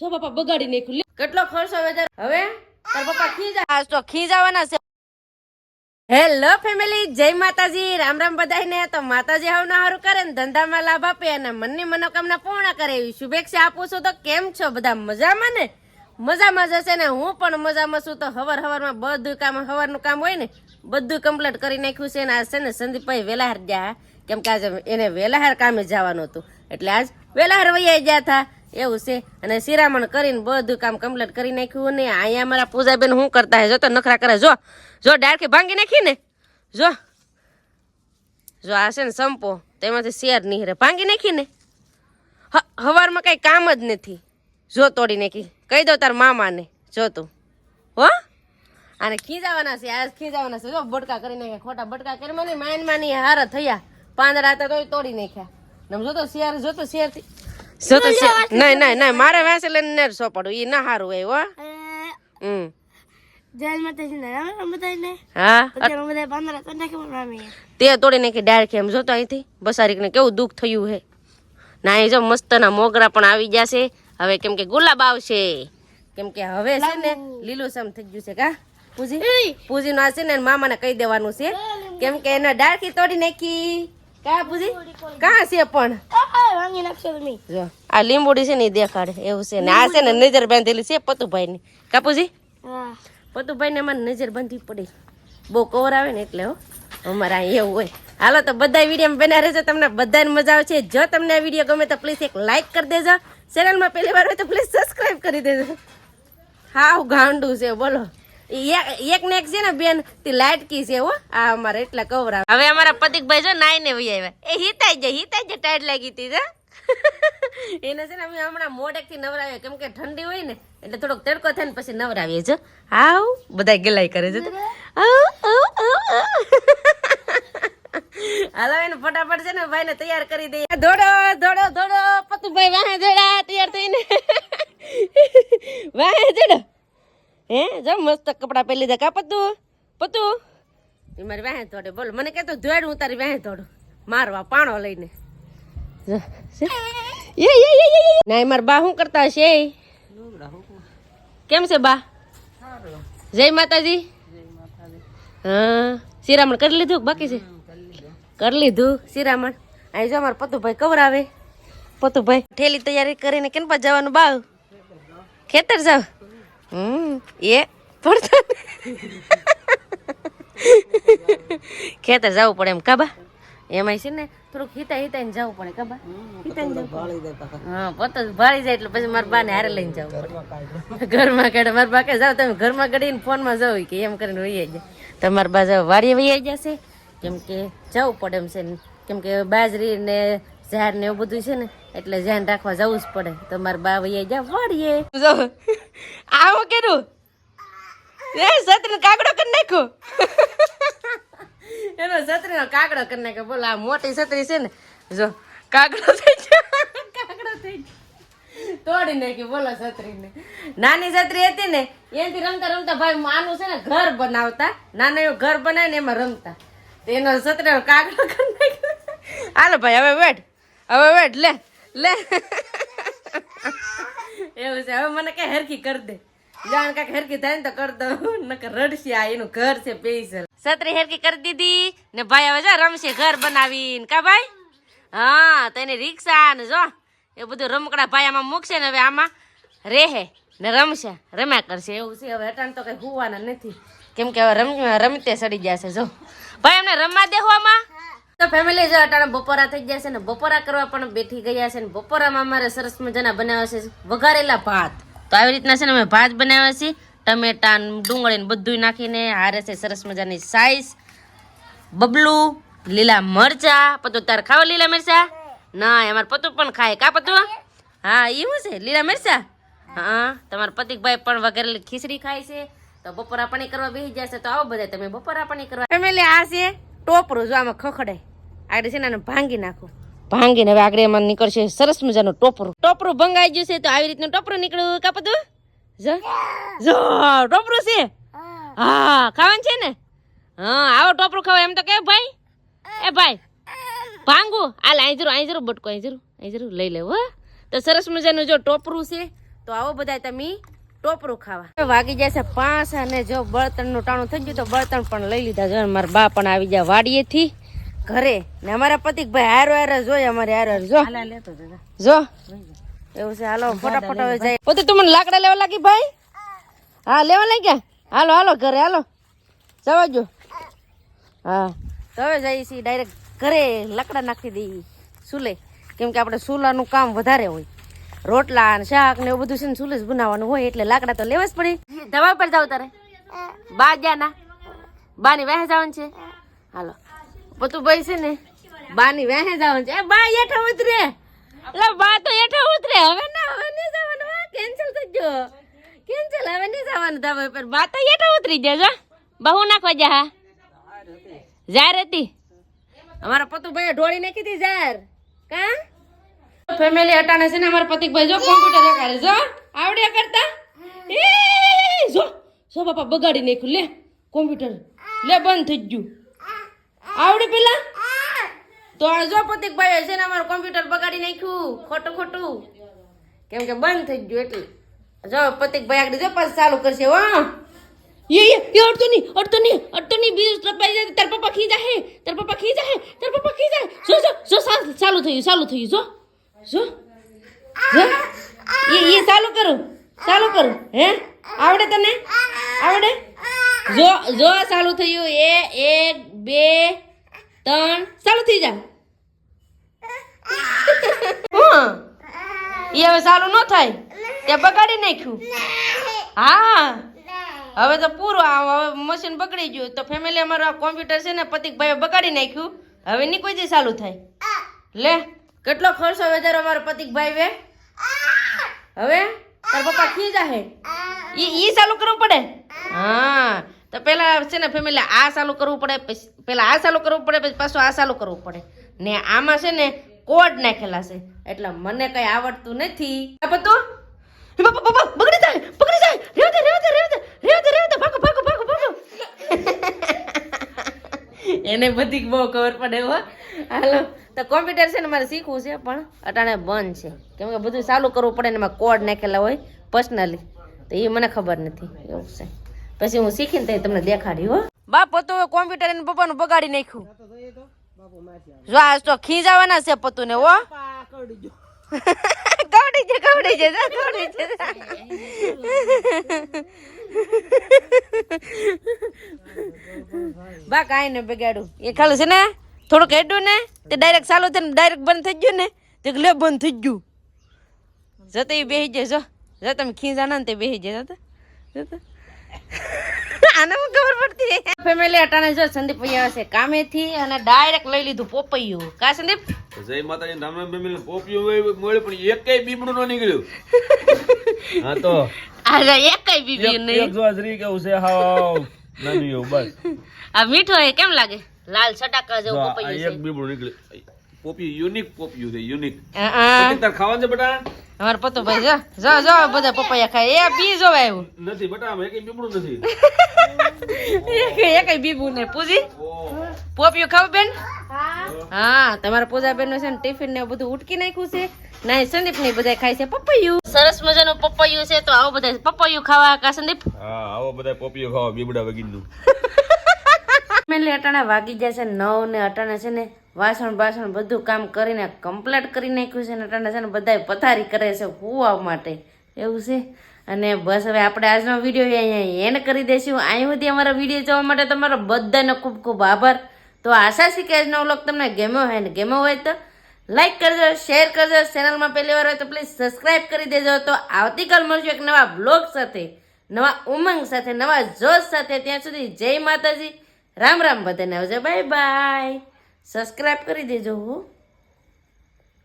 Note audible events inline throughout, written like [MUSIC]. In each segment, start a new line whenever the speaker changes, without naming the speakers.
જો પપ્પા બગાડી નાખ્યું. લે. કેટલો ખર્ચો હવે તારે? હવે? તાર પપ્પા ખીજા. આજ તો ખીજાવાના છે. હેલો ફેમિલી જય માતાજી. રામ રામ બધાને તો માતાજી હાવ ના હારું કરે ને ધંધામાં લાભ આપે અને મનની મનોકામના પૂર્ણ કરે એવી શુભેચ્છા આપું છું. તો કેમ છો બધા? મજામાં ને? મજામાં જશે ને? હું પણ મજામાં છું. તો હવાર હવારમાં બધું કામ હવારનું કામ હોય ને બધું કમ્પ્લીટ કરી નાખ્યું છે. ને આ છે ને સંદીપભાઈ વેલાહાર ગયા. કેમ કે આજે એને વેલાહાર કામે જવાનું હતું. એટલે આજ વેલાહાર વૈયા ગયા હતા. એવું છે. અને શિરામણ કરીને બધું કામ કમ્પ્લીટ કરી નાખ્યું ને અહીંયા અમારા પૂજાબેન શું કરતા હે? જો તો નખરા કરે. જો જો ડાળખી ભાંગી નાખી ને? જો જો આ છે ને સંપો. તેમાંથી શેર નીહરે ભાંગી નાખી ને? હવારમાં કંઈ કામ જ નથી. જો તોડી નાખી. કહી દો તાર મામાને. જો તું. હો? અને ખીજાવાના છે, આજ ખીજાવાના છે. જો, બટકા કરી નાખ્યા, ખોટા બટકા કરી મને માઇન માની હારા થયા. પાંદડા હતા તોય તોડી નાખ્યા. ને જો તો શેર, જો તો શેરથી જો તો નહીં નહીં નહીં મારે વાંસે લઈને ને સોપાડું એ ના હારું હોય હો. હમ.
જય માતાજી ને રામ બધાને
હા
તો
તે તોડી નાખી કેમ જોતો અહીંથી. બસારીકને કેવું દુઃખ થયું હે. ના એ જો મસ્તના મોગરા પણ આવી જશે હવે કેમ કે ગુલાબ આવશે. કેમ કે હવે છે ને લીલુંછમ થઈ ગયું છે કા? પૂજી? પૂજી આ છે ને મામાને કહી દેવાનું છે. કેમ કે એને ડાળખી તોડી નાખી. કા પૂજી કા છે પણ?
વાંગી નાખશો તમે
જો આ લીંબુડી છે ને દેખાડે એવું છે ને. આ છે ને નજર બાંધેલી છે પતુભાઈ ની કાપુજી
હા.
પતુભાઈ ને અમારે નજર બાંધવી પડી. બહુ કવર આવે ને એટલે હો. અમારે અહીંયા એવું હોય. હાલો તો બધા વીડિયો બના રહેજો. તમને બધાને મજા આવશે. જો તમને આ વીડિયો ગમે તો પ્લીઝ એક લાઈક કરી દેજો. ચેનલમાં પહેલી વાર હોય તો પ્લીઝ સબસ્ક્રાઈબ કરી દેજો. હાવ ગાંડું છે બોલો. એક ને એક છે ને બેન તે લાટકી છે હો. આ અમારે એટલા કવરા. હવે અમારા પતિકભાઈ જો નાઈ ને વહી આવ્યા. એ હિતાઈ જાય હિતાઈ જાય ટાઈટ લાગી હતી જા. [LAUGHS] એને છે ને અમે હમણાં મોઢેકથી નવરાવીએ કેમ કે ઠંડી હોય ને એટલે થોડોક તડકો થાય ને પછી નવરાવીએ છો આવ બધા ગેલાઈ કરે છે. [LAUGHS] હાલો એને ફટાફટ છે ને ભાઈ ને તૈયાર કરી દઈએ. દોડો દોડો દોડો. પતુભાઈ વાહે જોડા તૈયાર થઈને. [LAUGHS] વાહે દોડો. હે જો મસ્ત કપડા પહેરી લીધા. કા પતુ પતુ એ મારી વાહે તોડે. બોલો મને કહેતો દોડ હું તારી વાહે દોડું મારવા પાણો લઈને. છે? ના એ બા શું કરતા હશે? કેમ છે બા? જય માતાજી. હા શિરામણ કરી લીધું બાકી છે? કરી લીધું શિરામણ. અહીં જો અમારા પતુભાઈ કવરાવે. પતુભાઈ ઠેલી તૈયારી કરીને કેમ પા જવાનું બાવ? ખેતર જાવ? હમ એ પડતા ખેતર જવું પડે એમ કાબા એમાંય છે ને થોડુંક હિતા હિતાઈને જવું પડે કાબા હિતાઈને જવું પડે હા પોતે ભાળી જાય એટલે પછી મારા બાને હારે લઈને જવું પડે ઘરમાં કાઢે મારા બા કે જાવ તમે ઘરમાં કાઢીને ફોનમાં જાવ કે એમ કરીને વહી જાય તમારા બા જાવ વાડીએ વહી જશે કેમ કે જવું પડે એમ છે ને. કેમ કે બાજરી ને ઝાડ ને એવું બધું છે ને એટલે ધ્યાન રાખવા જવું જ પડે તમારા બા વહી જાય વાડીએ જો આવો કેરું. [LAUGHS] એ સત્રી કાગડો કરી નાખો [LAUGHS] એનો સતરીનો કાગડો કરી નાખ્યો. બોલો આ મોટી સત્રી છે ને જો કાગડો થઈ ગયો. [LAUGHS] કાગડો થઈ ગયો. તોડી નાખી બોલો છત્રીને નાની છત્રી હતી ને એનાથી રમતા રમતા ભાઈ આનું છે ને ઘર બનાવતા. નાના એવું ઘર બનાવીને એમાં રમતા. એનો છત્રીનો કાગડો કરી નાખ્યો. હાલો ભાઈ હવે વેટ હવે વેટ લે લે. એવું છે. હવે મને કઈ હરખી કરી દે. જાણ કાંઈક હરખી થાય તો કર દઉં. નકર રડશે આ એનું ઘર છે પેસર છત્રી હરખી કરી દીધી ને ભાઈ હવે જો રમશે ઘર બનાવીને. કા ભાઈ? હા, તો એની રિક્ષા ને જો, એ બધું રમકડા ભાઈ આમાં મૂકશે ને હવે આમાં રેહે ને રમશે, રમ્યા કરશે. એવું છે. હવે અટાણ તો કઈ હોવાના નથી. કેમ કે હવે રમ, રમતે સડી જશે, જો. ભાઈ એમને રમવા દેવો આમાં. તો ફેમિલી જો અટાણે બપોરા થઈ ગયા છે ને બપોરા કરવા પણ બેઠી ગયા છે ને બપોરામાં અમારે સરસ મજાના બનાવ્યા છે વઘારેલા ભાત. તો આવી રીતના છે ને અમે ભાત બનાવ્યા છે. ટમેટા ડુંગળી બધું નાખીને હારે છે સરસ મજાની સાઈઝ બબલું, લીલા મરચા, પતો તારે ખાવા લીલા મરચા? ના અમાર પતુ પણ ખાય. કા પતુ? હા એવું છે? લીલા મરચા? હા, તમારા પતિકભાઈ પણ વગેરે ખીચડી ખાય છે. તો બપોરા પાણી કરવા બેસી જશે તો આવો બધા તમે બપોરા પાણી કરવા. ફેમિલી આ છે ટોપરું, જો આમાં ખખડે આગળ છે ને આને ભાંગી નાખું. ભાંગીને હવે આગળ એમાં નીકળશે સરસ મજાનું ટોપરું. ટોપરું ભંગાઈ ગયું છે તો આવી રીતનું ટોપરું નીકળ્યું કાપતું જો. ટોપરું છે? હા, ખાવાનું છે ને? હા, આવો ટોપરું ખાવા એમ તો કે ભાઈ, એ ભાઈ, ભાંગું. હાલ, અહીં જરૂર બટકો, અહીં જરૂર લઈ લેવું તો સરસ મજાનું જો ટોપરું છે, તો આવો બધા તમે ટોપરું ખાવા. વાગી વાગી જશે પાંચ અને જો બળતણનું ટાણું થઈ ગયું તો બળતણ પણ લઈ લીધા. જો, મારા બા પણ આવી જાય વાડીએથી. ઘરે. ને અમારા પતિકભાઈ હારો હારો જોઈએ અમારે હારો હારો જો. જો. એવું છે હાલો ફટાફટ હવે જાય. પોતે તું મને લાકડા લેવા લાગી ભાઈ? હા લેવા લાગ્યા? હાલો હાલો ઘરે હાલો. જવા જો હા. તો હવે જઈએ છીએ ડાયરેક્ટ ઘરે લાકડા નાખી દઈએ સુલે કેમ કે આપણે સુલાનું કામ વધારે હોય. રોટલા ને શાક ને એવું બધું છે ને સુલે જ બનાવવાનું હોય એટલે લાકડા તો લેવા જ પડે. દવા પર જાવ તારે? બા જાના બાની વહે જવાનું છે? હાલો. બધું ભાઈ છે ને, બાની વેહે જવાનું છે. બા હેઠા ઉતરે. એટલે બા તો હેઠા ઉતરે. હવે ના, હવે નહીં જવાનું. કેન્સલ થઈ ગયો. કેન્સલ હવે નહીં જવાનું દવા પર બા તો હેઠા ઉતરી જજો બહુ નાખવા જા હા. જાર હતી. અમારા પતુભાઈ ઢોળી નાખી હતી જાર કા? ફેમિલી હટાણે છે ને અમારા પતિકભાઈ, જો કોમ્પ્યુટર કરે જો. આવડ્યા કરતા? એ, જો. જો, બાપા, બગાડી નાખ્યું. લે કોમ્પ્યુટર લે, બંધ થઈ ગયું. આવડે પેલા તો આ જો પતિકભાઈ છે ને અમારું કોમ્પ્યુટર બગાડી નાખ્યું ખોટું ખોટું કેમ કે બંધ થઈ ગયું એટલે જો પતિકભાઈ આગળ જો પાછું ચાલુ કરશે હો ये ये ये अड़तो नहीं अड़तो नहीं अड़तो नहीं बीज टपाई जाती તાર પપ્પા ખી જાહે તાર પપ્પા ખી જાહે તાર પપ્પા ખી જાહે જો જો જો સા- ચાલુ થયું ચાલુ થયું જો જો જો એ એ ચાલુ કરું ચાલુ કરું હે આવડે તને આવડે જો જો ચાલુ થયું એ એક બે ત્રણ, ચાલુ થઈ જા. એ હવે સારું ન થાય? તે બગાડી નાખ્યું? હા. હવે તો પૂરું હવે મશીન બગડી ગયું. તો ફેમિલી અમારું આ કોમ્પ્યુટર છે ને પતિકભાઈ બગાડી નાખ્યું. હવે ની કોઈ દી ચાલુ થાય. લે, કેટલો ખર્ચો વધારો અમારો પતિકભાઈ વે હવે? તાર પપ્પા ખી જાહે ઈ ઈ ચાલુ કરવું પડે? હા. તો પેલા છે ને ફેમિલી આ ચાલુ કરવું પડે, પછી પેલા આ ચાલુ કરવું પડે, પછી પાછું આ ચાલુ કરવું પડે. ને આમાં છે ને કોડ નાખેલા છે. એટલે મને કઈ આવડતું નથી. બગડી જાય બગડી જાય. રેવતે રેવતે રેવતે રેવતે રેવ દે રેવ દે રેવ દે. ભાગો ભાગો ભાગો ભાગો. [LAUGHS] એને બધી બહુ ખબર પડે હો. હાલો. તો કોમ્પ્યુટર છે ને મારે શીખવું છે, પણ અટાણે બંધ છે. કેમ કે બધું ચાલુ કરવું પડે ને એમાં કોડ નાખેલા હોય પર્સનલી તો એ મને ખબર નથી. એવું છે. પછી હું શીખીને તઈ તમને દેખાડી હો. બાપ તો કોમ્પ્યુટર એને પપ્પાનું બગાડી નાખ્યું. જો આજ તો ખીજાવાના છે પતું ને હો. [LAUGHS] કવડી છે કવડી છે કવડી છે. [LAUGHS] બા કાંઈ ને બગાડું એ ખાલી છે ને થોડુંક હેડું ને તે ડાયરેક્ટ ચાલુ થઈને ડાયરેક્ટ બંધ થઈ ગયું ને તે લે બંધ થઈ ગયું. જતો એ બેસી જાય જો. જો તમે ખીજાના ને તે બેસી જાય જતા જતો [LAUGHS] આને મને ખબર પડતી ફેમિલી અટાણે જો સંદીપ ભાઈ આવે છે કામેથી અને ડાયરેક્ટ લઈ લીધું પોપૈયું. કા સંદીપ?
જય માતાજી રામ રામ બેમીને પોપિયું મળ્યું પણ એકેય બીબડું ન નીકળ્યું. [LAUGHS] હા તો.
આ એકઈ બીબી
એક
નહીં.
એક જોવા જરી કેવું છે હાવ નાની એવું બસ.
આ મીઠો એ કેમ લાગે? લાલ સટાકા જેવું
આ
પપૈયું
એક બીબડું નીકળ્યું. પોપિયું યુનિક પોપી છે યુનિક
છે અ, અ.
તાર ખાવાનું છે બેટા
અમારો પતો ભાઈ જો જો જો બધા પપૈયા ખાય. એ બી જો આવ્યું
નથી બેટા આમાં એકેય બીબડું નથી.
એકઈ બીબું ને પૂજી. પોપિયું ખાવ બેન? હા. તમારા પૂજા બેન છે ને ટિફિન ને એવું બધું ઉટકી નાખ્યું છે. ના સંદીપ ને બધા ખાય છે. પપૈયું સરસ મજાનું પપૈયું છે તો આવો બધા પપૈયું ખાવા કા સંદીપ?
હા આવો બધા પપૈયું ખાવા બીબડા વગીરનું. [LAUGHS]
ફેમિલી અટાણે વાગી જાય છે નવ ને અટાણે છે ને વાસણ બાસણ બધું કામ કરીને કમ્પ્લીટ કરી નાખ્યું છે ને અટાણે છે ને બધાય પથારી કરે છે હુવા માટે. એવું છે? અને બસ હવે આપણે આજનો વીડિયો અહીંયા એન્ડ કરી દઈશું. અહીં સુધી અમારા વીડિયો જોવા માટે તમારો બધાનો ખૂબ ખૂબ આભાર. તો આશા છે કે આજનો વ્લોગ તમને ગેમો હોય ને ગેમો હોય તો લાઈક કરજો શેર કરજો. ચેનલમાં પહેલી વાર હોય તો પ્લીઝ સબસ્ક્રાઇબ કરી દેજો. તો આવતીકાલ મળશું એક નવા બ્લોગ સાથે, નવા ઉમંગ સાથે, નવા જોશ સાથે. ત્યાં સુધી જય માતાજી. રામ રામ બધાને આવજો. બાય બાય સબસ્ક્રાઇબ કરી દેજો હો.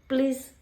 પ્લીઝ.